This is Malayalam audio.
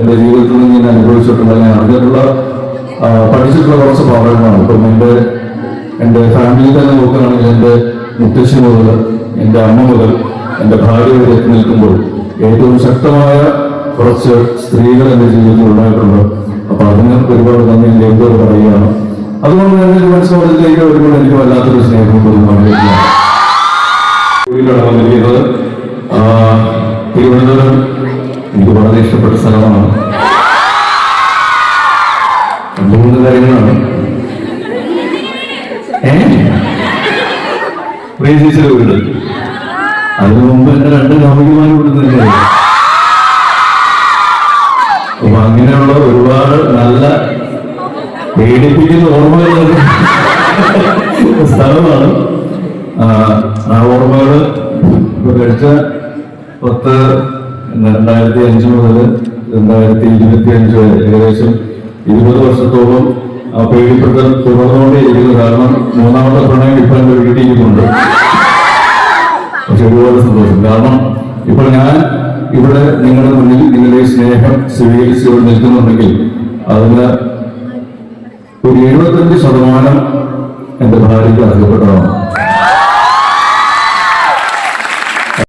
എന്റെ ജീവിതത്തിൽ നിന്ന് ഞാൻ അനുഭവിച്ചിട്ടുള്ള ഞാൻ അറിഞ്ഞിട്ടുള്ള പഠിച്ചിട്ടുള്ള കുറച്ച് പാഠങ്ങളാണ്. ഇപ്പം എന്റെ എന്റെ ഫാമിലി തന്നെ നോക്കുകയാണെങ്കിൽ എന്റെ മുത്തശ്ശി മുതൽ എന്റെ അമ്മ മുതൽ എന്റെ ഭാര്യ വരെ എത്തി നിൽക്കുമ്പോൾ ഏറ്റവും ശക്തമായ കുറച്ച് സ്ത്രീകൾ എന്റെ ജീവിതത്തിൽ ഉണ്ടായിട്ടുണ്ട്. അപ്പൊ അതിന് ഒരുപാട് നന്ദി. എന്റെ എന്തോ പറയുകയാണ്. അതുകൊണ്ട് തന്നെ ഒരു മത്സരത്തിലേക്ക് വരുമ്പോൾ എനിക്ക് വല്ലാത്തൊരു സ്നേഹം തോന്നുന്നു തിരുവനന്തപുരം എനിക്ക് വളരെ ഇഷ്ടപ്പെട്ട സ്ഥലമാണ്. മൂന്ന് കാര്യങ്ങളാണ്. ഏ? പ്രിയചേച്ചിയുടെ വീട്. അതിനു മുമ്പ് എന്റെ രണ്ട് കാമുകിമാർ ഇവിടെ തന്നെ അപ്പൊ അങ്ങനെയുള്ള ഒരുപാട് നല്ല പേടിപ്പിക്കുന്ന ഓർമ്മകൾ സ്ഥലമാണ്. ആ, ഇപ്പൊ കഴിച്ച പത്ത് രണ്ടായിരത്തി അഞ്ച് മുതൽ രണ്ടായിരത്തി ഇരുപത്തി അഞ്ച് വരെ. ഏകദേശം ഇരുപത് വർഷത്തോളം ആ പേടിപ്പെടുത്തൽ തുടർന്നുകൊണ്ടേയിരിക്കുന്നു. കാരണം മൂന്നാമത്തെ പ്രണയം ഇപ്പം വീട്ടിലിരിക്കുന്നുണ്ട് പക്ഷെ ഒരുപാട് സന്തോഷം. കാരണം ഇപ്പോൾ ഞാൻ ഇവിടെ നിങ്ങളുടെ മുന്നിൽ നിങ്ങളുടെ സ്നേഹം സ്വീകരിച്ച് ഇവിടെ നിൽക്കുന്നുണ്ടെങ്കിൽ അതിന് ഒരു എഴുപത്തഞ്ച് ശതമാനം എന്റെ ഭാര്യയ്ക്ക് അർഹപ്പെട്ടതാണ്.